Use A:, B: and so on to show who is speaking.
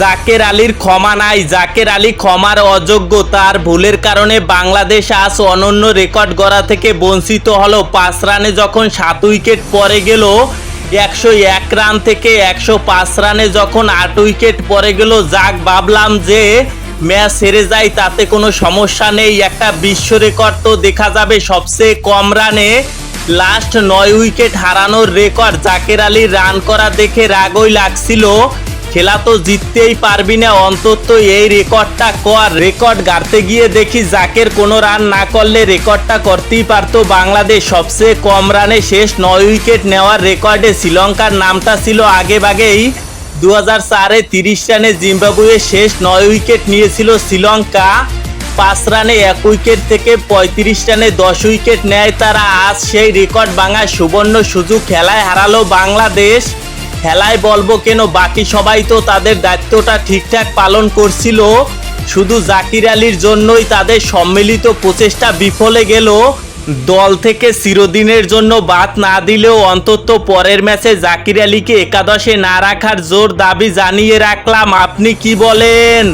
A: জাকের আলীর ক্ষমা নাই। জাকের আলী ক্ষমার অযোগ্য। তার ভুলের কারণে বাংলাদেশ আজ অনন্য রেকর্ড গড়া থেকে বঞ্চিত হলো। পাঁচ রানে যখন সাত উইকেট পরে গেল, একশো এক রান থেকে একশো পাঁচ রানে যখন আট উইকেট পরে গেল, যাক ভাবলাম যে ম্যাচ হেরে যায় তাতে কোনো সমস্যা নেই। একটা বিশ্ব রেকর্ড তো দেখা যাবে, সবচেয়ে কম রানে লাস্ট নয় উইকেট হারানোর রেকর্ড। জাকের আলীর রান করা দেখে রাগই লাগছিল। খেলা তো জিততেই পারবি না, অন্তত এই রেকর্ডটা কর। রেকর্ড গাড়তে গিয়ে দেখি জাকের কোনো রান না করলে রেকর্ডটা করতেই পারতো বাংলাদেশ। সবচেয়ে কম রানে শেষ নয় উইকেট নেওয়ার রেকর্ডে শ্রীলঙ্কার নামটা ছিল আগে ভাগেই দু হাজার চারে তিরিশ রানে জিম্বাবুয়ে শেষ নয় উইকেট নিয়েছিল শ্রীলঙ্কা। পাঁচ রানে এক উইকেট থেকে পঁয়ত্রিশ রানে দশ উইকেট নেয় তারা। আজ সেই রেকর্ড ভাঙার সুবর্ণ সুযোগ খেলায় হারালো বাংলাদেশ। খেলায় বলব কেন? বাকি সবাই তো তাদের দায়িত্বটা ঠিকঠাক পালন করছিল। শুধু জাকির আলীর জন্যই তাদের সম্মিলিত প্রচেষ্টা বিফলে গেল। দল থেকে চিরদিনের জন্য বাদ না দিলেও অন্তত পরের ম্যাচে জাকির আলীকে একাদশে না রাখার জোর দাবি জানিয়ে রাখলাম। আপনি কি বলেন?